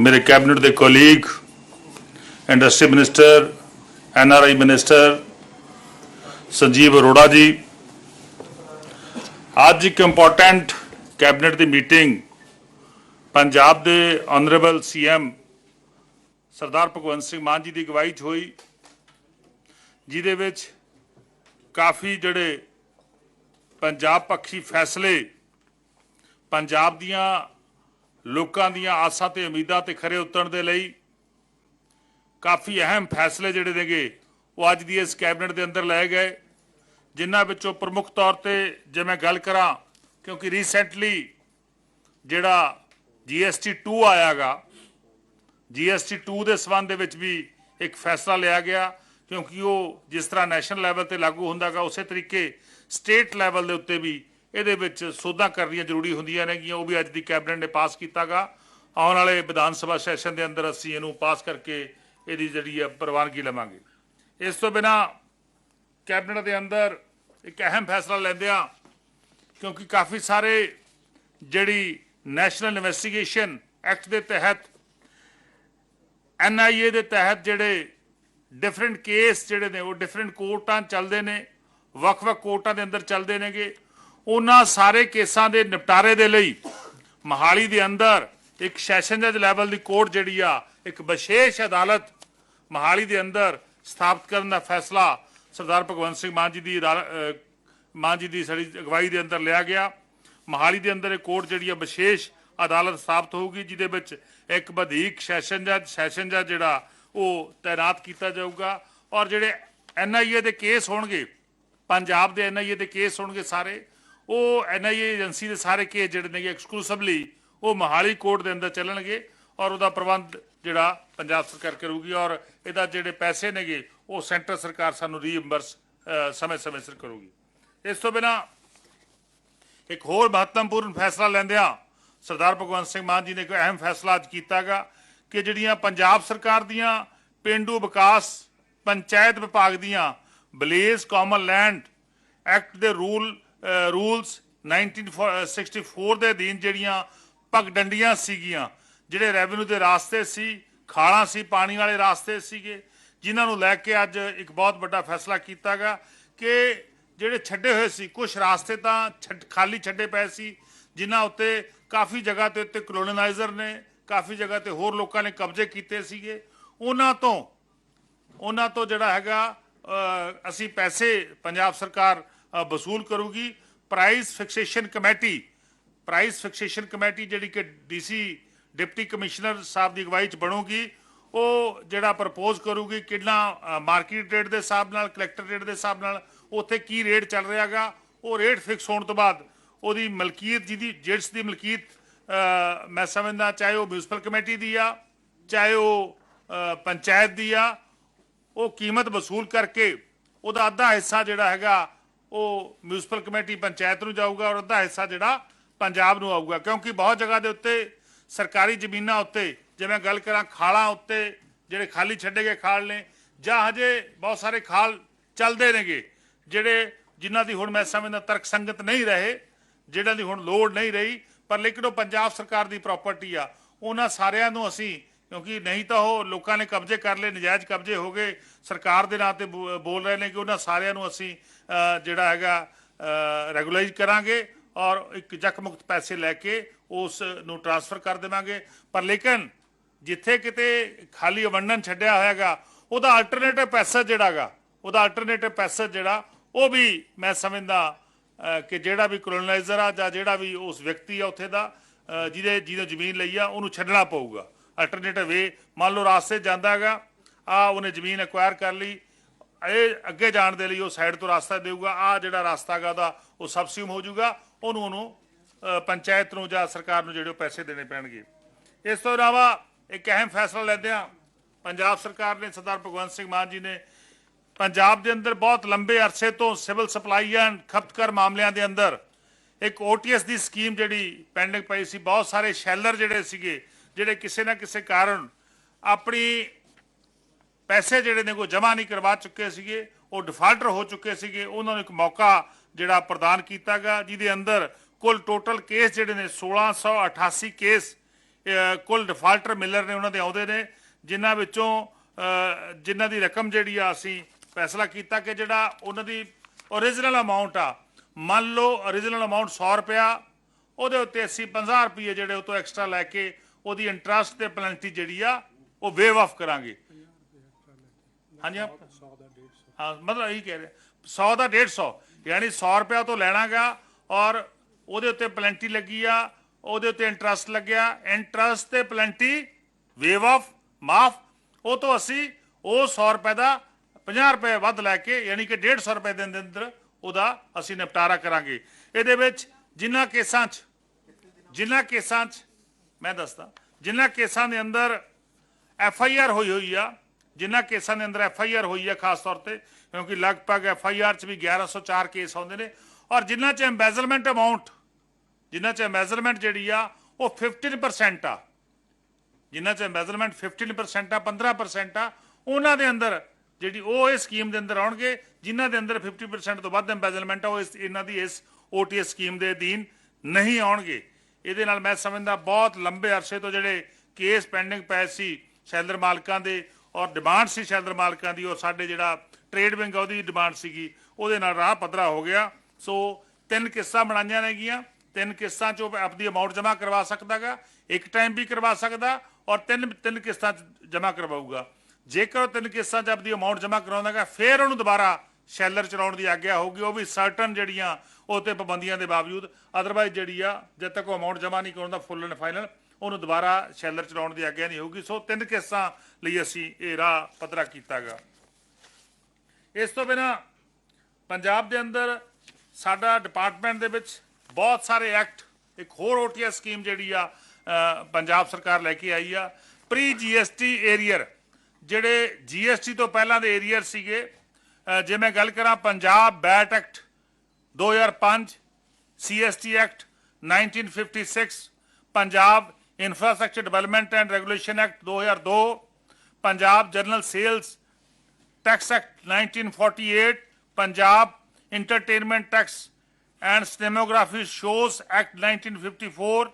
ਮੇਰੇ ਕੈਬਨਿਟ ਦੇ colleague industry minister ਆਈ ਮਿਨਿਸਟਰ ਸੰਜੀਵ ਅਰੋੜਾ ਜੀ ਅੱਜ ਇੱਕ ਇੰਪੋਰਟੈਂਟ ਕੈਬਨਿਟ ਦੀ ਮੀਟਿੰਗ ਪੰਜਾਬ ਦੇ ਆਨਰੇਬਲ ਸੀਐਮ ਸਰਦਾਰ ਭਗਵੰਤ ਸਿੰਘ ਮਾਨ ਜੀ ਦੀ ਅਗਵਾਈ 'ਚ ਹੋਈ ਜਿਹਦੇ ਵਿੱਚ ਕਾਫੀ ਜਿਹੜੇ ਪੰਜਾਬ ਪੱਖੀ ਫੈਸਲੇ ਪੰਜਾਬ ਦੀਆਂ ਲੋਕਾਂ ਦੀਆਂ ਆਸਾਂ ਤੇ ਉਮੀਦਾਂ ਤੇ ਖਰੇ ਉਤਰਨ ਦੇ ਲਈ ਕਾਫੀ ਅਹਿਮ ਫੈਸਲੇ ਜਿਹੜੇ ਨੇਗੇ, ਉਹ ਅੱਜ ਦੀ ਇਸ ਕੈਬਨਿਟ ਦੇ ਅੰਦਰ ਲਏ ਗਏ, ਜਿਨ੍ਹਾਂ ਵਿੱਚੋਂ ਪ੍ਰਮੁੱਖ ਤੌਰ ਤੇ ਜੇ ਮੈਂ ਗੱਲ ਕਰਾਂ, ਕਿਉਂਕਿ ਰੀਸੈਂਟਲੀ ਜਿਹੜਾ GST 2 ਆਇਆਗਾ GST 2 ਦੇ ਸਬੰਧ ਦੇ ਵਿੱਚ ਵੀ ਇੱਕ ਫੈਸਲਾ ਲਿਆ ਗਿਆ, ਕਿਉਂਕਿ ਉਹ ਜਿਸ ਤਰ੍ਹਾਂ ਨੈਸ਼ਨਲ ਲੈਵਲ ਤੇ ਲਾਗੂ ਹੁੰਦਾਗਾ, ਉਸੇ ਤਰੀਕੇ ਸਟੇਟ ਲੈਵਲ ਦੇ ਉੱਤੇ ਵੀ ਇਹਦੇ ਵਿੱਚ ਸੋਧਾਂ ਕਰਨੀਆਂ ਜ਼ਰੂਰੀ ਹੁੰਦੀਆਂ ਨੇਗੀਆਂ, ਉਹ ਵੀ ਅੱਜ ਦੀ ਕੈਬਨਿਟ ਨੇ ਪਾਸ ਕੀਤਾਗਾ। ਆਉਣ ਵਾਲੇ ਵਿਧਾਨ ਸਭਾ ਸੈਸ਼ਨ ਦੇ ਅੰਦਰ ਅਸੀਂ ਇਹਨੂੰ ਪਾਸ ਕਰਕੇ ਇਹਦੀ ਜਿਹੜੀ ਹੈ ਪ੍ਰਵਾਨਗੀ ਲਵਾਂਗੇ। ਇਸ ਤੋਂ ਬਿਨਾ ਕੈਬਨਿਟ ਦੇ ਅੰਦਰ ਇੱਕ ਅਹਿਮ ਫੈਸਲਾ ਲੈਂਦੇ ਲੈਂਦਿਆਂ ਕਿਉਂਕਿ ਕਾਫੀ ਸਾਰੇ ਜਿਹੜੀ ਨੈਸ਼ਨਲ ਇਨਵੈਸਟੀਗੇਸ਼ਨ ਐਕਟ ਦੇ ਤਹਿਤ ਐਨਆਈਏ ਦੇ ਤਹਿਤ ਜਿਹੜੇ ਡਿਫਰੈਂਟ ਕੇਸ ਜਿਹੜੇ ਨੇ, ਉਹ ਡਿਫਰੈਂਟ ਕੋਰਟਾਂ ਚੱਲਦੇ ਨੇ, ਵੱਖ-ਵੱਖ ਕੋਰਟਾਂ ਦੇ ਅੰਦਰ ਚੱਲਦੇ ਨੇਗੇ। ਉਹਨਾਂ ਸਾਰੇ ਕੇਸਾਂ ਦੇ ਨਿਪਟਾਰੇ ਦੇ ਲਈ ਮਹਾਲੀ ਦੇ ਅੰਦਰ ਇੱਕ ਸੈਸ਼ਨ ਜੱਜ ਲੈਵਲ ਦੀ ਕੋਰਟ ਜਿਹੜੀ ਆ, ਇੱਕ ਵਿਸ਼ੇਸ਼ ਅਦਾਲਤ ਮਹਾਲੀ ਦੇ ਅੰਦਰ ਸਥਾਪਿਤ ਕਰਨ ਦਾ ਫੈਸਲਾ ਸਰਦਾਰ ਭਗਵੰਤ ਸਿੰਘ ਮਾਨ ਜੀ ਦੀ ਅਦਾਲ- ਮਾਨ ਜੀ ਦੀ ਸੜੀ ਅਗਵਾਈ ਦੇ ਅੰਦਰ ਲਿਆ ਗਿਆ। ਮਹਾਲੀ ਦੇ ਅੰਦਰ ਇਹ ਕੋਰਟ ਜਿਹੜੀ ਆ, ਵਿਸ਼ੇਸ਼ ਅਦਾਲਤ ਸਥਾਪਿਤ ਹੋਊਗੀ, ਜਿਹਦੇ ਵਿੱਚ ਇੱਕ ਵਧੀਕ ਸੈਸ਼ਨ ਜੱਜ ਸੈਸ਼ਨ ਜੱਜ ਜਿਹੜਾ, ਉਹ ਤਾਇਨਾਤ ਕੀਤਾ ਜਾਊਗਾ। ਔਰ ਜਿਹੜੇ ਐਨਆਈਏ ਦੇ ਕੇਸ ਹੋਣਗੇ, ਪੰਜਾਬ ਦੇ ਐਨਆਈਏ ਦੇ ਕੇਸ ਹੋਣਗੇ ਸਾਰੇ ਉਹ ਐਨਆਈਏ ਏਜੰਸੀ ਦੇ ਸਾਰੇ ਕੇਸ ਜਿਹੜੇ ਨੇਗੇ ਐਕਸਕਲੂਸਿਵਲੀ ਉਹ ਮਹਾਲੀ ਕੋਰਟ ਦੇ ਅੰਦਰ ਚੱਲਣਗੇ ਔਰ ਉਹਦਾ ਪ੍ਰਬੰਧ ਜਿਹੜਾ ਪੰਜਾਬ ਸਰਕਾਰ ਕਰੂਗੀ ਔਰ ਇਹਦਾ ਜਿਹੜੇ ਪੈਸੇ ਨੇਗੇ ਉਹ ਸੈਂਟਰ ਸਰਕਾਰ ਸਾਨੂੰ ਰੀਇੰਬਰਸ ਸਮੇਂ-ਸਮੇਂ ਸਿਰ ਕਰੂਗੀ। ਇਸ ਤੋਂ ਬਿਨਾ ਇੱਕ ਹੋਰ ਮਹੱਤਵਪੂਰਨ ਫੈਸਲਾ ਲੈਂਦਿਆਂ ਸਰਦਾਰ ਭਗਵੰਤ ਸਿੰਘ ਮਾਨ ਜੀ ਨੇ ਇੱਕ ਅਹਿਮ ਫੈਸਲਾ ਅੱਜ ਕੀਤਾਗਾ ਕਿ ਜਿਹੜੀਆਂ ਪੰਜਾਬ ਸਰਕਾਰ ਦੀਆਂ ਪਿੰਡੂ ਵਿਕਾਸ ਪੰਚਾਇਤ ਵਿਭਾਗ ਦੀਆਂ ਬਲੇਜ਼ ਕਾਮਨ ਲੈਂਡ ਐਕਟ ਦੇ ਰੂਲ ਰੂਲਸ 1964 ਦੇ ਅਧੀਨ ਜਿਹੜੀਆਂ ਪਗਡੰਡੀਆਂ ਸੀਗੀਆਂ, ਜਿਹੜੇ ਰੈਵਨਿਊ ਦੇ ਰਾਸਤੇ ਸੀ, ਖਾਲਾਂ ਸੀ, ਪਾਣੀ ਵਾਲੇ ਰਾਸਤੇ ਸੀਗੇ, ਜਿਨ੍ਹਾਂ ਨੂੰ ਲੈ ਕੇ ਅੱਜ ਇੱਕ ਬਹੁਤ ਵੱਡਾ ਫੈਸਲਾ ਕੀਤਾ ਕੀਤਾਗਾ ਕਿ ਜਿਹੜੇ ਛੱਡੇ ਹੋਏ ਸੀ ਕੁਝ ਰਾਸਤੇ ਤਾਂ ਛੱਡ- ਖਾਲੀ ਛੱਡੇ ਪਏ ਸੀ, ਜਿਨ੍ਹਾਂ ਉੱਤੇ ਕਾਫੀ ਜਗ੍ਹਾ ਤੇ ਉੱਤੇ ਕਲੋਨਾਈਜ਼ਰ ਨੇ, ਕਾਫੀ ਜਗ੍ਹਾ ਤੇ ਹੋਰ ਲੋਕਾਂ ਨੇ ਕਬਜ਼ੇ ਕੀਤੇ ਸੀਗੇ। ਉਹਨਾਂ ਤੋਂ ਉਹਨਾਂ ਤੋਂ ਜਿਹੜਾ ਹੈਗਾ ਅਸੀਂ ਪੈਸੇ ਪੰਜਾਬ ਸਰਕਾਰ ਵਸੂਲ ਕਰੂਗੀ। Price fixation committee price fixation committee ਜਿਹੜੀ ਕਿ ਡੀਸੀ ਡਿਪਟੀ ਕਮਿਸ਼ਨਰ ਸਾਹਿਬ ਦੀ ਅਗਵਾਈ ਚ ਬਣੂਗੀ, ਉਹ ਜਿਹੜਾ ਪ੍ਰਪੋਜ਼ ਕਰੂਗੀ ਕਿੰਨਾ ਮਾਰਕੀਟ ਰੇਟ ਦੇ ਹਿਸਾਬ ਨਾਲ ਕਲੈਕਟਰ ਰੇਟ ਦੇ ਹਿਸਾਬ ਨਾਲ, ਉੱਥੇ ਕੀ ਰੇਟ ਚੱਲ ਰਿਹਾਗਾ, ਉਹ ਰੇਟ ਫਿਕਸ ਹੋਣ ਤੋਂ ਬਾਅਦ ਉਹਦੀ ਮਲਕੀਅਤ ਜਿਹਦੀ, ਜਿਸ ਦੀ ਮਲਕੀਅਤ ਮੈਂ ਸਮਝਦਾ ਚਾਹੇ ਉਹ ਮਿਊਨਿਸਪਲ ਕਮੇਟੀ ਦੀ ਆ, ਚਾਹੇ ਉਹ ਪੰਚਾਇਤ ਦੀ ਆ, ਉਹ ਕੀਮਤ ਵਸੂਲ ਕਰਕੇ ਉਹਦਾ ਅੱਧਾ ਹਿੱਸਾ ਜਿਹੜਾ ਹੈਗਾ ਉਹ ਮਿਊਨਿਸਪਲ ਕਮੇਟੀ ਪੰਚਾਇਤ ਨੂੰ ਜਾਊਗਾ ਔਰ ਅੱਧਾ ਹਿੱਸਾ ਜਿਹੜਾ ਪੰਜਾਬ ਨੂੰ ਆਊਗਾ, ਕਿਉਂਕਿ ਬਹੁਤ ਜਗ੍ਹਾ ਦੇ ਉੱਤੇ ਸਰਕਾਰੀ ਜ਼ਮੀਨਾਂ ਉੱਤੇ, ਜਿਵੇਂ ਗੱਲ ਕਰਾਂ ਖਾਲਾਂ ਉੱਤੇ, ਜਿਹੜੇ ਖਾਲੀ ਛੱਡੇ ਗਏ ਖਾਲ ਨੇ, ਜਾਂ ਹਜੇ ਬਹੁਤ ਸਾਰੇ ਖਾਲ ਚੱਲਦੇ ਨੇਗੇ, ਜਿਹੜੇ ਜਿਨ੍ਹਾਂ ਦੀ ਹੁਣ ਮੈਂ ਸਮਝਦਾ ਤਰਕ ਸੰਗਤ ਨਹੀਂ ਰਹੇ ਜਿਹੜਾ ਦੀ ਹੁਣ ਲੋੜ ਨਹੀਂ ਰਹੀ, ਪਰ ਲੇਕਿਨ ਉਹ ਪੰਜਾਬ ਸਰਕਾਰ ਦੀ ਪ੍ਰਾਪਰਟੀ ਆ, ਉਹਨਾਂ ਸਾਰਿਆਂ ਨੂੰ ਅਸੀਂ ਕਿਉਂਕਿ ਨਹੀਂ ਤਾਂ ਉਹ ਲੋਕਾਂ ਨੇ ਕਬਜ਼ੇ ਕਰ ਲਏ, ਨਜਾਇਜ਼ ਕਬਜ਼ੇ ਹੋ ਗਏ। ਸਰਕਾਰ ਦੇ ਨਾਂ ਤੇ ਬੋ- ਬੋਲ ਰਹੇ ਨੇ ਕਿ ਉਹਨਾਂ ਸਾਰਿਆਂ ਨੂੰ ਅਸੀਂ ਜਿਹੜਾ ਹੈਗਾ ਰੈਗੂਲਾਈਜ਼ ਕਰਾਂਗੇ ਔਰ ਇੱਕ ਜਕ ਮੁਕਤ ਪੈਸੇ ਲੈ ਕੇ ਉਸ ਨੂੰ ਟ੍ਰਾਂਸਫਰ ਕਰ ਦੇਵਾਂਗੇ। ਪਰ ਲੇਕਿਨ ਜਿੱਥੇ ਕਿਤੇ ਖਾਲੀ ਅਵੰਡਨ ਛੱਡਿਆ ਹੋਇਆਗਾ ਉਹਦਾ ਅਲਟਰਨੇਟਿਵ ਪੈਸਾ ਜਿਹੜਾਗਾ ਉਹਦਾ ਅਲਟਰਨੇਟਿਵ ਪੈਸਾ ਜਿਹੜਾ, ਉਹ ਵੀ ਮੈਂ ਸਮਝਦਾ ਕਿ ਜਿਹੜਾ ਵੀ ਕਲੋਨਾਈਜ਼ਰ ਆ ਜਾਂ ਜਿਹੜਾ ਵੀ ਉਸ ਵਿਅਕਤੀ ਆ ਉੱਥੇ ਦਾ ਜਿਹਦੇ ਜਿਹਨੇ ਜ਼ਮੀਨ ਲਈ ਆ, ਉਹਨੂੰ ਛੱਡਣਾ ਪਊਗਾ। ਅਲਟਰਨੇਟਿਵ ਵੇ ਮੰਨ ਲਓ ਰਾਸਤੇ ਜਾਂਦਾ ਹੈਗਾ ਆ ਉਹਨੇ ਜ਼ਮੀਨ ਐਕਵਾਇਰ ਕਰ ਲਈ, ਇਹ ਅੱਗੇ ਜਾਣ ਦੇ ਲਈ ਉਹ ਸਾਈਡ ਤੋਂ ਰਸਤਾ ਦੇਊਗਾ ਆ ਜਿਹੜਾ ਰਸਤਾ ਹੈਗਾ ਉਹਦਾ ਉਹ ਸਬਸਿਊਮ ਹੋ ਜਾਊਗਾ, ਉਹਨੂੰ ਉਹਨੂੰ ਪੰਚਾਇਤ ਨੂੰ ਜਾਂ ਸਰਕਾਰ ਨੂੰ ਜਿਹੜੇ ਉਹ ਪੈਸੇ ਦੇਣੇ ਪੈਣਗੇ। ਇਸ ਤੋਂ ਇਲਾਵਾ ਇੱਕ ਅਹਿਮ ਫੈਸਲਾ ਲੈਂਦੇ ਆ ਪੰਜਾਬ ਸਰਕਾਰ ਨੇ ਸਰਦਾਰ ਭਗਵੰਤ ਸਿੰਘ ਮਾਨ ਜੀ ਨੇ ਪੰਜਾਬ ਦੇ ਅੰਦਰ ਬਹੁਤ ਲੰਬੇ ਅਰਸੇ ਤੋਂ ਸਿਵਲ ਸਪਲਾਈ ਐਂਡ ਖਪਤਕਾਰ ਮਾਮਲਿਆਂ ਦੇ ਅੰਦਰ ਇੱਕ ਓਟੀਐਸ ਦੀ ਸਕੀਮ ਜਿਹੜੀ ਪੈਂਡਿੰਗ ਪਈ ਸੀ, ਬਹੁਤ ਸਾਰੇ ਸ਼ੈਲਰ ਜਿਹੜੇ ਸੀਗੇ ਜਿਹੜੇ ਕਿਸੇ ਨਾ ਕਿਸੇ ਕਾਰਨ ਆਪਣੀ ਪੈਸੇ ਜਿਹੜੇ ਨੇ ਕੋ ਜਮ੍ਹਾਂ ਨਹੀਂ ਕਰਵਾ ਚੁੱਕੇ ਸੀਗੇ, ਉਹ ਡਿਫਾਲਟਰ ਹੋ ਚੁੱਕੇ ਸੀਗੇ, ਉਹਨਾਂ ਨੂੰ ਇੱਕ ਮੌਕਾ ਜਿਹੜਾ ਪ੍ਰਦਾਨ ਕੀਤਾ ਕੀਤਾਗਾ ਜਿਹਦੇ ਅੰਦਰ ਕੁੱਲ ਟੋਟਲ ਕੇਸ ਜਿਹੜੇ ਨੇ 1688 ਕੇਸ ਕੁੱਲ ਡਿਫਾਲਟਰ ਮਿਲਰ ਨੇ ਉਹਨਾਂ ਦੇ ਆਉਂਦੇ ਨੇ, ਜਿਨ੍ਹਾਂ ਵਿੱਚੋਂ ਜਿਨ੍ਹਾਂ ਦੀ ਰਕਮ ਜਿਹੜੀ ਆ ਅਸੀਂ ਫੈਸਲਾ ਕੀਤਾ ਕਿ ਜਿਹੜਾ ਉਹਨਾਂ ਦੀ ਓਰੀਜਨਲ ਅਮਾਉਂਟ ਆ, ਮੰਨ ਲਓ ਓਰੀਜਨਲ ਅਮਾਉਂਟ 100 ਰੁਪਿਆ ਉਹਦੇ ਉੱਤੇ ਅਸੀਂ 50 ਰੁਪਏ ਜਿਹੜੇ ਉਹ ਤੋਂ ਐਕਸਟਰਾ ਲੈ ਕੇ ਉਹਦੀ ਇੰਟਰਸਟ ਤੇ ਪੈਨਲਟੀ ਜਿਹੜੀ ਆ, ਉਹ ਵੇਵ ਆਫ ਕਰਾਂਗੇ। ਹਾਂਜੀ, ਆਪ? ਹਾਂ, ਮਤਲਬ ਇਹੀ ਕਹਿ ਰਹੇ। 100 ਦਾ 150 ਯਾਨੀ 100 ਰੁਪਿਆ ਤੋਂ ਲੈਣਾਗਾ ਔਰ ਉਹਦੇ ਉੱਤੇ ਪਲੈਂਟੀ ਲੱਗੀ ਆ, ਉਹਦੇ ਉੱਤੇ ਇੰਟਰਸਟ ਲੱਗਿਆ, ਇੰਟਰਸਟ ਤੇ ਪਲੈਂਟੀ ਵੇਵ ਆਫ ਮਾਫ। ਉਹ ਤੋਂ ਅਸੀਂ ਉਹ 100 ਰੁਪਏ ਦਾ 50 ਰੁਪਏ ਵੱਧ ਲੈ ਕੇ, ਯਾਨੀ ਕਿ 150 ਰੁਪਏ ਦੇ ਅੰਦਰ ਉਹਦਾ ਅਸੀਂ ਨਿਪਟਾਰਾ ਕਰਾਂਗੇ। ਇਹਦੇ ਵਿੱਚ ਜਿਨ੍ਹਾਂ ਕੇਸਾਂ 'ਚ ਜਿਨ੍ਹਾਂ ਕੇਸਾਂ 'ਚ ਮੈਂ ਦੱਸਦਾ। ਜਿਨ੍ਹਾਂ ਕੇਸਾਂ ਦੇ ਅੰਦਰ ਐਫ ਆਈ ਆਰ ਹੋਈ ਹੋਈ ਆ ਜਿਨ੍ਹਾਂ ਕੇਸਾਂ ਦੇ ਅੰਦਰ ਐਫ ਆਈ ਆਰ ਹੋਈ ਆ ਖਾਸ ਤੌਰ ਤੇ, ਕਿਉਂਕਿ ਲਗਭਗ ਐਫ ਆਈ ਆਰ 'ਚ ਵੀ 1104 ਕੇਸ ਆਉਂਦੇ ਨੇ, ਔਰ ਜਿਨ੍ਹਾਂ 'ਚ ਐਮਬੈਜ਼ਲਮੈਂਟ ਅਮਾਉਂਟ ਜਿਨ੍ਹਾਂ 'ਚ ਐਮਬੈਜ਼ਲਮੈਂਟ ਜਿਹੜੀ ਆ, ਉਹ 15% ਆ। ਜਿਨ੍ਹਾਂ 'ਚ ਐਮਬੈਜ਼ਲਮੈਂਟ 15% ਆ 15% ਆ, ਉਹਨਾਂ ਦੇ ਅੰਦਰ ਜਿਹੜੀ ਉਹ ਇਸ ਸਕੀਮ ਦੇ ਅੰਦਰ ਆਉਣਗੇ ਜਿਨ੍ਹਾਂ ਦੇ ਅੰਦਰ 50% ਤੋਂ ਵੱਧ ਐਮਬੈਜ਼ਲਮੈਂਟ ਆ, ਉਹ ਇਸ ਇਹਨਾਂ ਦੀ ਇਸ ਓਟੀਐਸ ਸਕੀਮ ਦੇ ਅਧੀਨ ਨਹੀਂ ਆਉਣਗੇ। ਇਹਦੇ ਨਾਲ ਮੈਂ ਸਮਝਦਾ ਬਹੁਤ ਲੰਬੇ ਅਰਸੇ ਤੋਂ ਜਿਹੜੇ ਕੇਸ ਪੈਂਡਿੰਗ ਪਏ ਸੀ ਸ਼ੈਲਰ ਮਾਲਕਾਂ ਦੇ ਔਰ ਡਿਮਾਂਡ ਸੀ ਸ਼ੈਲਰ ਮਾਲਕਾਂ ਦੀ ਔਰ ਸਾਡੇ ਜਿਹੜਾ ਟ੍ਰੇਡ ਵਿੰਗ ਆ, ਉਹਦੀ ਡਿਮਾਂਡ ਸੀਗੀ। ਉਹਦੇ ਨਾਲ ਰਾਹ ਪੱਧਰਾ ਹੋ ਗਿਆ। ਸੋ ਤਿੰਨ ਕਿਸ਼ਤਾਂ ਬਣਾਈਆਂ ਨੇਗੀਆਂ ਤਿੰਨ ਕਿਸ਼ਤਾਂ 'ਚ ਆਪਦੀ ਅਮਾਉਂਟ ਜਮ੍ਹਾਂ ਕਰਵਾ ਸਕਦਾਗਾ। ਇੱਕ ਟਾਈਮ ਵੀ ਕਰਵਾ ਸਕਦਾ ਔਰ ਤਿੰਨ ਤਿੰਨ ਕਿਸ਼ਤਾਂ 'ਚ ਜਮ੍ਹਾਂ ਕਰਵਾਊਗਾ। ਜੇਕਰ ਉਹ ਤਿੰਨ ਕਿਸ਼ਤਾਂ 'ਚ ਆਪਦੀ ਅਮਾਉਂਟ ਜਮ੍ਹਾਂ ਕਰਾਉਂਦਾਗਾ, ਫਿਰ ਉਹਨੂੰ ਦੁਬਾਰਾ ਸ਼ੈਲਰ ਚਲਾਉਣ ਦੀ ਆਗਿਆ ਹੋਊਗੀ, ਉਹ ਵੀ ਸਰਟਨ ਜਿਹੜੀਆਂ ਉਹ ਤੇ ਪਾਬੰਦੀਆਂ ਦੇ ਬਾਵਜੂਦ। ਅਦਰਵਾਈਜ਼ ਜਿਹੜੀ ਆ, ਜਦ ਤੱਕ ਉਹ ਅਮਾਉਂਟ ਜਮ੍ਹਾਂ ਨਹੀਂ ਕਰਾਉਂਦਾ ਫੁੱਲ ਐਂਡ ਫਾਈਨਲ ਉਹਨੂੰ ਦੁਬਾਰਾ ਸ਼ੈਲਰ ਚਲਾਉਣ ਦੀ ਆਗਿਆ ਨਹੀਂ ਹੋਊਗੀ। ਸੋ ਤਿੰਨ ਕੇਸਾਂ ਲਈ ਅਸੀਂ ਇਹ ਰਾਹ ਪੱਧਰਾ ਕੀਤਾਗਾ। ਇਸ ਤੋਂ ਬਿਨਾ ਪੰਜਾਬ ਦੇ ਅੰਦਰ ਸਾਡਾ ਡਿਪਾਰਟਮੈਂਟ ਦੇ ਵਿੱਚ ਬਹੁਤ ਸਾਰੇ ਐਕਟ ਇੱਕ ਹੋਰ ਓਟੀਐਸ ਸਕੀਮ ਜਿਹੜੀ ਆ ਪੰਜਾਬ ਸਰਕਾਰ ਲੈ ਕੇ ਆਈ ਆ। ਪ੍ਰੀ ਜੀਐਸਟੀ ਏਰੀਅਰ ਜਿਹੜੇ ਜੀਐਸਟੀ ਤੋਂ ਪਹਿਲਾਂ ਦੇ ਏਰੀਅਰ ਸੀਗੇ ਜੇ ਮੈਂ ਗੱਲ ਕਰਾਂ Punjab VAT act 2005 CST act 1956 Punjab infrastructure development and regulation act 2002 Punjab general sales tax act 1948 Punjab entertainment tax and cinematography shows act 1954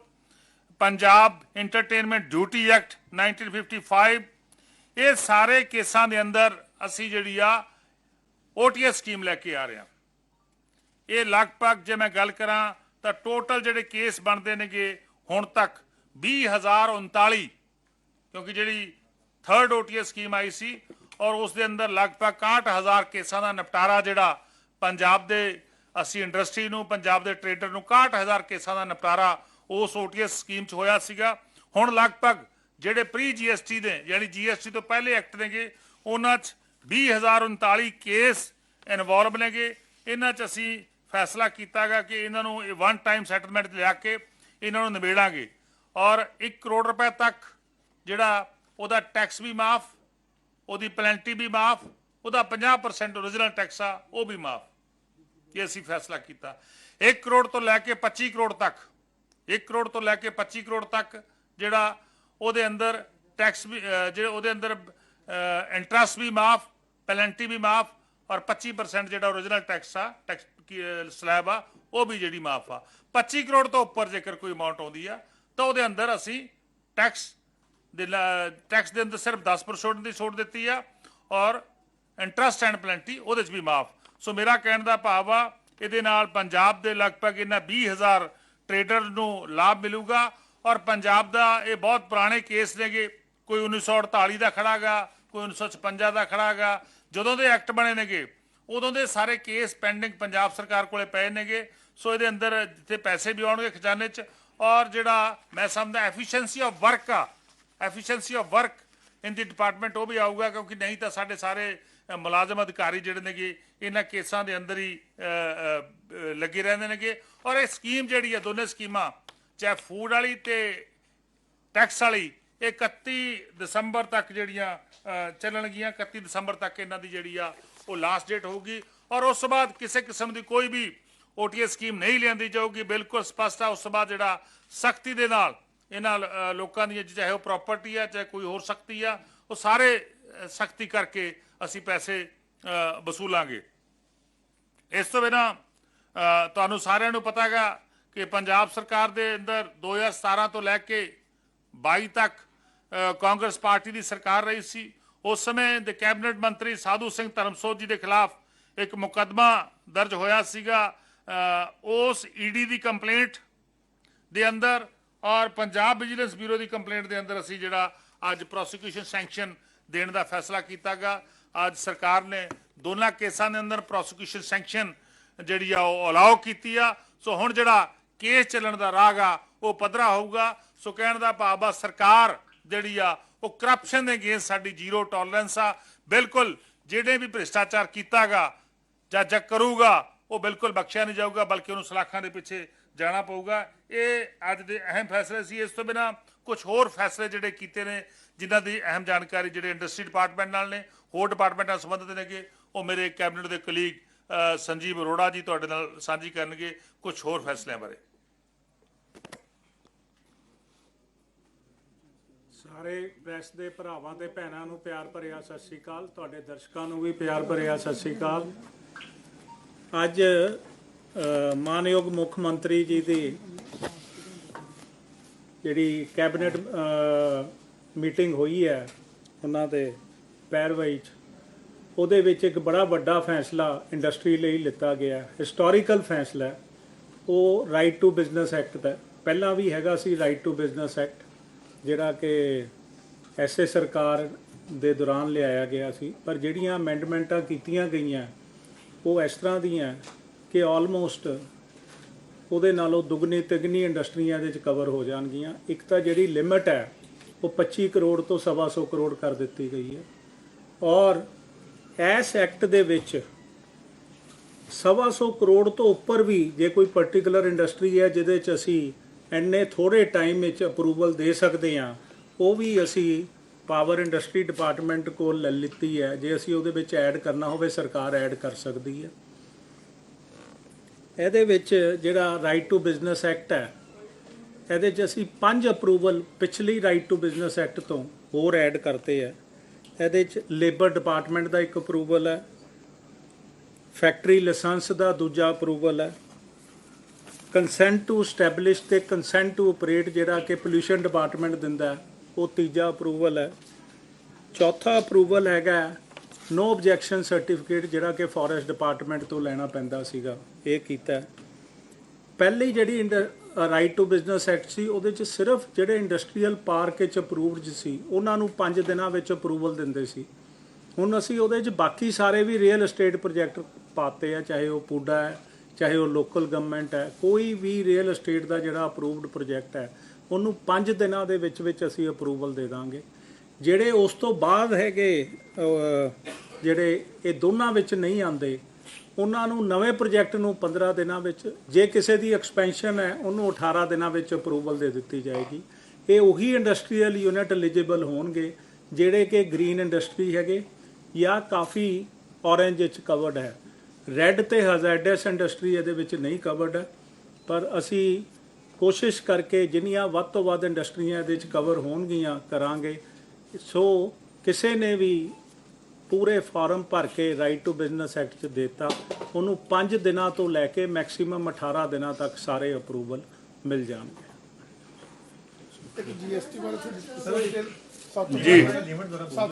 Punjab entertainment duty act 1955 ਇਹ ਸਾਰੇ ਕੇਸਾਂ ਦੇ ਅੰਦਰ ਅਸੀਂ ਜਿਹੜੀ ਆ OTS ਸਕੀਮ ਲੈ ਕੇ ਆ ਰਹੇ। ਹਾਂ ਇਹ ਲਗਭਗ ਜੇ ਮੈਂ ਗੱਲ ਕਰਾਂ ਤਾਂ ਟੋਟਲ ਜਿਹੜੇ ਕੇਸ ਬਣਦੇ ਨੇਗੇ ਹੁਣ ਤੱਕ 20039 ਕਿਉਂਕਿ ਜਿਹੜੀ ਥਰਡ ਓਟੀਐਸ ਸਕੀਮ ਆਈ ਸੀ ਔਰ ਉਸ ਦੇ ਅੰਦਰ ਲਗਭਗ 61000 ਕੇਸਾਂ ਦਾ ਨਿਪਟਾਰਾ ਜਿਹੜਾ ਪੰਜਾਬ ਦੇ ਅਸੀਂ ਇੰਡਸਟਰੀ ਨੂੰ, ਪੰਜਾਬ ਦੇ ਟ੍ਰੇਡਰ ਨੂੰ 61000 ਕੇਸਾਂ ਦਾ ਨਿਪਟਾਰਾ ਉਸ ਓਟੀਐਸ ਸਕੀਮ 'ਚ ਹੋਇਆ ਸੀਗਾ। ਹੁਣ ਲਗਭਗ ਜਿਹੜੇ ਪ੍ਰੀ ਜੀਐਸਟੀ ਦੇ, ਯਾਨੀ ਜੀਐਸਟੀ ਤੋਂ ਪਹਿਲੇ ਐਕਟ ਨੇਗੇ, ਉਹਨਾਂ 'ਚ 20039 ਕੇਸ ਇਨਵੋਲਵ ਨੇਗੇ। ਇਹਨਾਂ 'ਚ ਅਸੀਂ ਫੈਸਲਾ ਕੀਤਾਗਾ ਕਿ ਇਹਨਾਂ ਨੂੰ ਵਨ ਟਾਈਮ ਸੈਟਲਮੈਂਟ ਲਿਆ ਕੇ ਇਹਨਾਂ ਨੂੰ ਨਿਬੇੜਾਂਗੇ। ਔਰ 1 ਕਰੋੜ ਰੁਪਏ ਤੱਕ ਜਿਹੜਾ ਉਹਦਾ ਟੈਕਸ ਵੀ ਮਾਫ, ਉਹਦੀ ਪੈਨਲਟੀ ਵੀ ਮਾਫ, ਉਹਦਾ 50% origignal ਟੈਕਸ ਆ, ਉਹ ਵੀ ਮਾਫ। ਇਹ ਅਸੀਂ ਫੈਸਲਾ ਕੀਤਾ। 1 ਕਰੋੜ ਤੋਂ ਲੈ ਕੇ 25 ਕਰੋੜ ਤੱਕ 1 ਕਰੋੜ ਤੋਂ ਲੈ ਕੇ 25 ਕਰੋੜ ਤੱਕ ਜਿਹੜਾ ਉਹਦੇ ਅੰਦਰ ਟੈਕਸ ਵੀ ਜਿਹੜੇ ਉਹਦੇ ਅੰਦਰ ਇੰਟਰਸਟ ਵੀ ਮਾਫ ਪੈਨਲਟੀ ਵੀ ਮਾਫ ਔਰ 25% ਜਿਹੜਾ origignal ਟੈਕਸ ਆ ਟੈਕਸ ਸਲੈਬ ਆ, ਉਹ ਵੀ ਜਿਹੜੀ ਮਾਫ ਆ। 25 ਕਰੋੜ ਤੋਂ ਉੱਪਰ ਜੇਕਰ ਕੋਈ ਅਮਾਉਂਟ ਆਉਂਦੀ ਆ, ਤਾਂ ਉਹਦੇ ਅੰਦਰ ਅਸੀਂ ਟੈਕਸ ਦੇ ਟੈਕਸ ਦੇ ਅੰਦਰ ਸਿਰਫ 10% ਦੀ ਛੋਟ ਦਿੱਤੀ ਆ ਔਰ ਇੰਟਰਸਟ ਐਂਡ ਪਲੈਂਟੀ ਉਹਦੇ ਚ ਵੀ ਮਾਫ। ਸੋ ਮੇਰਾ ਕਹਿਣ ਦਾ ਭਾਵ ਆ, ਇਹਦੇ ਨਾਲ ਪੰਜਾਬ ਦੇ ਲਗਭਗ ਇਹਨਾਂ 20000 ਟ੍ਰੇਡਰ ਨੂੰ ਲਾਭ ਮਿਲੂਗਾ ਔਰ ਪੰਜਾਬ ਦਾ ਇਹ ਬਹੁਤ ਪੁਰਾਣੇ ਕੇਸ ਨੇਗੇ। ਕੋਈ 1948 ਦਾ ਖੜਾਗਾ ਕੋਈ 1956 ਦਾ ਖੜਾਗਾ ਜਦੋਂ ਦੇ ਐਕਟ ਬਣੇ ਨੇਗੇ, ਉਦੋਂ ਦੇ ਸਾਰੇ ਕੇਸ ਪੈਂਡਿੰਗ ਪੰਜਾਬ ਸਰਕਾਰ ਕੋਲੇ ਪਏ ਨੇਗੇ, ਸੋ ਇਹਦੇ ਅੰਦਰ ਜਿੱਥੇ ਪੈਸੇ ਵੀ ਆਉਣਗੇ ਖਜ਼ਾਨੇ 'ਚ, ਔਰ ਜਿਹੜਾ ਮੈਂ ਸਮਝਦਾ ਐਫੀਸ਼ੀਐਂਸੀ ਆਫ ਵਰਕ ਆ efficiency of work in the department ਉਹ ਵੀ ਆਊਗਾ, ਕਿਉਂਕਿ ਨਹੀਂ ਤਾਂ ਸਾਡੇ ਸਾਰੇ ਮੁਲਾਜ਼ਮ ਅਧਿਕਾਰੀ ਜਿਹੜੇ ਨੇਗੇ, ਇਹਨਾਂ ਕੇਸਾਂ ਦੇ ਅੰਦਰ ਹੀ ਲੱਗੇ ਰਹਿੰਦੇ ਨੇਗੇ, ਔਰ ਇਹ ਸਕੀਮ ਜਿਹੜੀ ਆ, ਦੋਨੇ ਸਕੀਮਾਂ ਚਾਹੇ ਫੂਡ ਵਾਲੀ ਤੇ ਟੈਕਸ ਵਾਲੀ 31 ਦਸੰਬਰ ਤੱਕ ਜਿਹੜੀਆਂ ਚੱਲਣਗੀਆਂ 31 ਦਸੰਬਰ ਤੱਕ ਇਹਨਾਂ ਦੀ ਜਿਹੜੀ ਆ, ਉਹ ਲਾਸਟ ਡੇਟ ਹੋਊਗੀ। ਔਰ ਉਸ ਤੋਂ ਬਾਅਦ ਕਿਸੇ ਕਿਸਮ ਦੀ ਕੋਈ ਵੀ ਓਟੀਐਸ ਸਕੀਮ ਨਹੀਂ ਲਿਆਂਦੀ ਜਾਊਗੀ। ਬਿਲਕੁਲ ਸਪਸ਼ਟ ਆ, ਉਸ ਤੋਂ ਬਾਅਦ ਜਿਹੜਾ ਸਖਤੀ ਦੇ ਨਾਲ ਇਹਨਾਂ ਲੋਕਾਂ ਦੀ ਚਾਹੇ ਉਹ ਪ੍ਰਾਪਰਟੀ ਆ, ਚਾਹੇ ਕੋਈ ਹੋਰ ਸਖਤੀ ਆ, ਉਹ ਸਾਰੇ ਸਖਤੀ ਕਰਕੇ ਅਸੀਂ ਪੈਸੇ ਵਸੂਲਾਂਗੇ। ਇਸ ਤੋਂ ਬਿਨਾ ਤੁਹਾਨੂੰ ਸਾਰਿਆਂ ਨੂੰ ਪਤਾ ਹੈਗਾ ਕਿ ਪੰਜਾਬ ਸਰਕਾਰ ਦੇ ਅੰਦਰ 2017 ਤੋਂ ਲੈ ਕੇ 22 ਤੱਕ ਕਾਂਗਰਸ ਪਾਰਟੀ ਦੀ ਸਰਕਾਰ ਰਹੀ ਸੀ। ਉਸ ਸਮੇਂ ਦੇ ਕੈਬਨਿਟ ਮੰਤਰੀ ਸਾਧੂ ਸਿੰਘ ਧਰਮਸੋਤ ਜੀ ਦੇ ਖਿਲਾਫ ਇੱਕ ਮੁਕੱਦਮਾ ਦਰਜ ਹੋਇਆ ਸੀਗਾ। ਅ, ਉਸ ਈਡੀ ਦੀ ਕੰਪਲੇਂਟ ਦੇ ਅੰਦਰ ਔਰ ਪੰਜਾਬ ਵਿਜੀਲੈਂਸ ਬਿਊਰੋ ਦੀ ਕੰਪਲੇਂਟ ਦੇ ਅੰਦਰ ਅਸੀਂ ਜਿਹੜਾ ਅੱਜ ਪ੍ਰੋਸੀਕਿਊਸ਼ਨ ਸੈਂਕਸ਼ਨ ਦੇਣ ਦਾ ਫੈਸਲਾ ਕੀਤਾਗਾ। ਅੱਜ ਸਰਕਾਰ ਨੇ ਦੋਨਾਂ ਕੇਸਾਂ ਦੇ ਅੰਦਰ ਪ੍ਰੋਸੀਕਿਊਸ਼ਨ ਸੈਂਕਸ਼ਨ ਜਿਹੜੀ ਆ ਉਹ ਅਲਾਉ ਕੀਤੀ ਆ। ਸੋ ਹੁਣ ਜਿਹੜਾ ਕੇਸ ਚੱਲਣ ਦਾ ਰਾਗ ਆ, ਉਹ ਪੱਧਰਾ ਹੋਊਗਾ। ਸੋ ਕਹਿਣ ਦਾ ਭਾਵ ਆ, ਸਰਕਾਰ ਜਿਹੜੀ ਆ, ਉਹ ਕਰਪਸ਼ਨ ਦੇ ਅਗੇਂਸਟ ਸਾਡੀ ਜ਼ੀਰੋ ਟੋਲਰੈਂਸ ਆ। ਬਿਲਕੁਲ, ਜਿਹੜੇ ਵੀ ਭ੍ਰਿਸ਼ਟਾਚਾਰ ਕੀਤਾਗਾ ਜਾਂ ਜਾਂ ਕਰੂਗਾ, ਉਹ ਬਿਲਕੁਲ ਬਖਸ਼ਿਆ ਨਹੀਂ ਜਾਊਗਾ, ਬਲਕਿ ਉਹਨੂੰ ਸਲਾਖਾਂ ਦੇ ਪਿੱਛੇ ਜਾਣਾ ਪਊਗਾ। ਇਹ ਅੱਜ ਦੇ ਅਹਿਮ ਫੈਸਲੇ ਸੀ। ਇਸ ਤੋਂ ਬਿਨਾ ਕੁਝ ਹੋਰ ਫੈਸਲੇ ਜਿਹੜੇ ਕੀਤੇ ਨੇ, ਜਿਨ੍ਹਾਂ ਦੀ ਅਹਿਮ ਜਾਣਕਾਰੀ ਜਿਹੜੇ ਇੰਡਸਟਰੀ ਡਿਪਾਰਟਮੈਂਟ ਨਾਲ ਨੇ, ਹੋਰ ਡਿਪਾਰਟਮੈਂਟ ਨਾਲ ਸੰਬੰਧਿਤ ਨੇਗੇ, ਉਹ ਮੇਰੇ ਕੈਬਨਿਟ ਦੇ ਕਲੀਗ ਸੰਜੀਵ ਅਰੋੜਾ ਜੀ ਤੁਹਾਡੇ ਨਾਲ ਸਾਂਝੀ ਕਰਨਗੇ ਕੁਝ ਹੋਰ ਫੈਸਲਿਆਂ ਬਾਰੇ। ਸਾਰੇ ਪ੍ਰੈਸ ਦੇ ਭਰਾਵਾਂ ਤੇ ਭੈਣਾਂ ਨੂੰ ਪਿਆਰ ਭਰਿਆ ਸਤਿ ਸ੍ਰੀ ਅਕਾਲ। ਤੁਹਾਡੇ ਦਰਸ਼ਕਾਂ ਨੂੰ ਵੀ ਪਿਆਰ ਭਰਿਆ ਸਤਿ ਸ੍ਰੀ ਅਕਾਲ। ਅੱਜ ਮਾਨਯੋਗ ਮੁੱਖ ਮੰਤਰੀ ਜੀ ਦੀ ਜਿਹੜੀ ਕੈਬਨਿਟ ਮੀਟਿੰਗ ਹੋਈ ਹੈ, ਉਹਨਾਂ ਦੇ ਪੈਰਵਾਈ ਚ। ਉਹਦੇ ਵਿੱਚ ਇੱਕ ਬੜਾ ਵੱਡਾ ਫੈਸਲਾ ਇੰਡਸਟਰੀ ਲਈ ਲਿੱਤਾ ਗਿਆ ਹਿਸਟੋਰੀਕਲ ਫੈਸਲਾ ਉਹ ਰਾਈਟ ਟੂ ਬਿਜ਼ਨਸ ਐਕਟ ਦਾ ਪਹਿਲਾਂ ਵੀ ਹੈਗਾ ਸੀ ਰਾਈਟ ਟੂ ਬਿਜ਼ਨਸ ਐਕਟ ਜਿਹੜਾ ਕਿ ਐਸੇ ਸਰਕਾਰ ਦੇ ਦੌਰਾਨ ਲਿਆਇਆ ਗਿਆ ਸੀ। ਪਰ ਜਿਹੜੀਆਂ ਅਮੈਂਡਮੈਂਟਾਂ ਕੀਤੀਆਂ ਗਈਆਂ, ਉਹ ਇਸ ਤਰ੍ਹਾਂ ਦੀਆਂ ਕਿ ਆਲਮੋਸਟ ਉਹਦੇ ਨਾਲੋਂ ਦੁੱਗਣੀ ਤਿਗਣੀ ਇੰਡਸਟਰੀਆਂ ਦੇ ਵਿੱਚ ਕਵਰ ਹੋ ਜਾਣਗੀਆਂ। ਇੱਕ ਤਾਂ ਜਿਹੜੀ ਲਿਮਟ ਹੈ, ਉਹ 25 ਕਰੋੜ ਤੋਂ ਸਵਾ ਸੌ ਕਰੋੜ ਕਰ ਦਿੱਤੀ ਗਈ ਹੈ। ਔਰ ਇਸ ਐਕਟ ਦੇ ਵਿੱਚ ਸਵਾ ਸੌ ਕਰੋੜ ਤੋਂ ਉੱਪਰ ਵੀ ਜੇ ਕੋਈ ਪਾਰਟਿਕੂਲਰ ਇੰਡਸਟਰੀ ਹੈ, ਜਿਹਦੇ 'ਚ ਅਸੀਂ ਇੰਨੇ ਥੋੜੇ ਟਾਈਮ ਵਿੱਚ ਅਪਰੂਵਲ ਦੇ ਸਕਦੇ ਹਾਂ, ਉਹ ਵੀ ਅਸੀਂ ਪਾਵਰ ਇੰਡਸਟਰੀ ਡਿਪਾਰਟਮੈਂਟ ਕੋਲ ਲੈ ਲਿੱਤੀ ਹੈ। ਜੇ ਅਸੀਂ ਉਹਦੇ ਵਿੱਚ ਐਡ ਕਰਨਾ ਹੋਵੇ, ਸਰਕਾਰ ਐਡ ਕਰ ਸਕਦੀ ਹੈ। ਇਹਦੇ ਵਿੱਚ ਜਿਹੜਾ ਰਾਈਟ ਟੂ ਬਿਜ਼ਨਸ ਐਕਟ ਹੈ, ਇਹਦੇ 'ਚ ਅਸੀਂ ਪੰਜ ਅਪਰੂਵਲ ਪਿਛਲੀ ਰਾਈਟ ਟੂ ਬਿਜ਼ਨਸ ਐਕਟ ਤੋਂ ਹੋਰ ਐਡ ਕਰਤੇ ਹੈ। ਇਹਦੇ 'ਚ ਲੇਬਰ ਡਿਪਾਰਟਮੈਂਟ ਦਾ ਇੱਕ ਅਪਰੂਵਲ ਹੈ ਫੈਕਟਰੀ ਲਾਇਸੈਂਸ ਦਾ ਦੂਜਾ ਅਪਰੂਵਲ ਹੈ ਕੰਸੈਂਟ ਟੂ ਸਟੈਬਲਿਸ਼ ਤੇ ਕੰਸੈਂਟ ਟੂ ਆਪਰੇਟ ਜਿਹੜਾ ਕਿ ਪੋਲੂਸ਼ਨ ਡਿਪਾਰਟਮੈਂਟ ਦਿੰਦਾ ਉਹ ਤੀਜਾ ਅਪਰੂਵਲ ਹੈ। ਚੌਥਾ ਅਪਰੂਵਲ ਹੈਗਾ ਨੋ ਆਬਜੈਕਸ਼ਨ ਸਰਟੀਫਿਕੇਟ ਜਿਹੜਾ ਕਿ ਫੋਰੈਸਟ ਡਿਪਾਰਟਮੈਂਟ ਤੋਂ ਲੈਣਾ ਪੈਂਦਾ ਸੀਗਾ, ਇਹ ਕੀਤਾ ਪਹਿਲੀ ਜਿਹੜੀ ਰਾਈਟ ਟੂ ਬਿਜ਼ਨਸ ਐਕਟ ਸੀ, ਉਹਦੇ ਚ ਸਿਰਫ ਜਿਹੜੇ ਇੰਡਸਟਰੀਅਲ ਪਾਰਕ ਵਿੱਚ ਅਪਰੂਵਡ ਸੀ, ਉਹਨਾਂ ਨੂੰ 5 ਦਿਨਾਂ ਵਿੱਚ ਅਪਰੂਵਲ ਦਿੰਦੇ ਸੀ। ਹੁਣ ਅਸੀਂ ਉਹਦੇ ਚ ਬਾਕੀ ਸਾਰੇ ਵੀ ਰੀਅਲ ਏਸਟੇਟ ਪ੍ਰੋਜੈਕਟ ਪਾਤੇ ਆ, ਚਾਹੇ ਉਹ ਪੂਡਾ ਹੈ, ਚਾਹੇ ਉਹ ਲੋਕਲ ਗਵਰਨਮੈਂਟ ਹੈ, ਕੋਈ ਵੀ ਰੀਅਲ ਏਸਟੇਟ ਦਾ ਜਿਹੜਾ ਅਪਰੂਵਡ ਪ੍ਰੋਜੈਕਟ ਹੈ, ਉਹਨੂੰ 5 ਦਿਨਾਂ ਦੇ ਵਿੱਚ ਵਿੱਚ ਅਸੀਂ ਅਪਰੂਵਲ ਦੇ ਦਾਂਗੇ। ਜਿਹੜੇ ਉਸ ਤੋਂ ਬਾਅਦ ਹੈਗੇ ਜਿਹੜੇ ਇਹ ਦੋਨਾਂ ਵਿੱਚ ਨਹੀਂ ਆਉਂਦੇ ਉਹਨਾਂ ਨੂੰ ਨਵੇਂ ਪ੍ਰੋਜੈਕਟ ਨੂੰ 15 ਦਿਨਾਂ ਵਿੱਚ, ਜੇ ਕਿਸੇ ਦੀ ਐਕਸਪੈਂਸ਼ਨ ਹੈ, ਉਹਨੂੰ 18 ਦਿਨਾਂ ਵਿੱਚ ਅਪਰੂਵਲ ਦੇ ਦਿੱਤੀ ਜਾਏਗੀ। ਇਹ ਉਹੀ ਇੰਡਸਟਰੀਅਲ ਯੂਨਿਟ ਐਲੀਜੀਬਲ ਹੋਣਗੇ, ਜਿਹੜੇ ਕਿ ਗ੍ਰੀਨ ਇੰਡਸਟਰੀ ਹੈਗੇ, ਜਾਂ ਕਾਫੀ ਔਰੇਂਜ ਵਿੱਚ ਕਵਰਡ ਹੈ। ਰੈੱਡ ਤੇ ਹਜ਼ਾਰਡਸ ਇੰਡਸਟਰੀ ਇਹਦੇ ਵਿੱਚ ਨਹੀਂ ਕਵਰਡ ਹੈ ਪਰ ਅਸੀਂ ਕੋਸ਼ਿਸ਼ ਕਰਕੇ ਜਿੰਨੀਆਂ ਵੱਧ ਤੋਂ ਵੱਧ ਇੰਡਸਟਰੀਆਂ ਇਹਦੇ ਵਿੱਚ ਕਵਰ ਹੋਣਗੀਆਂ ਕਰਾਂਗੇ। ਸੋ ਕਿਸੇ ਨੇ ਵੀ ਪੂਰੇ ਫਾਰਮ ਭਰ ਕੇ ਰਾਈਟ ਟੂ ਬਿਜ਼ਨਸ ਐਕਟ ਚ ਦਿੱਤਾ। ਉਹਨੂੰ 5 ਦਿਨਾਂ ਤੋਂ ਲੈ ਕੇ ਮੈਕਸਿਮਮ 18 ਦਿਨਾਂ ਤੱਕ ਸਾਰੇ ਅਪਰੂਵਲ ਮਿਲ ਜਾਣਗੇ। ਜੀਐਸਟੀ ਬਾਰੇ ਜੀ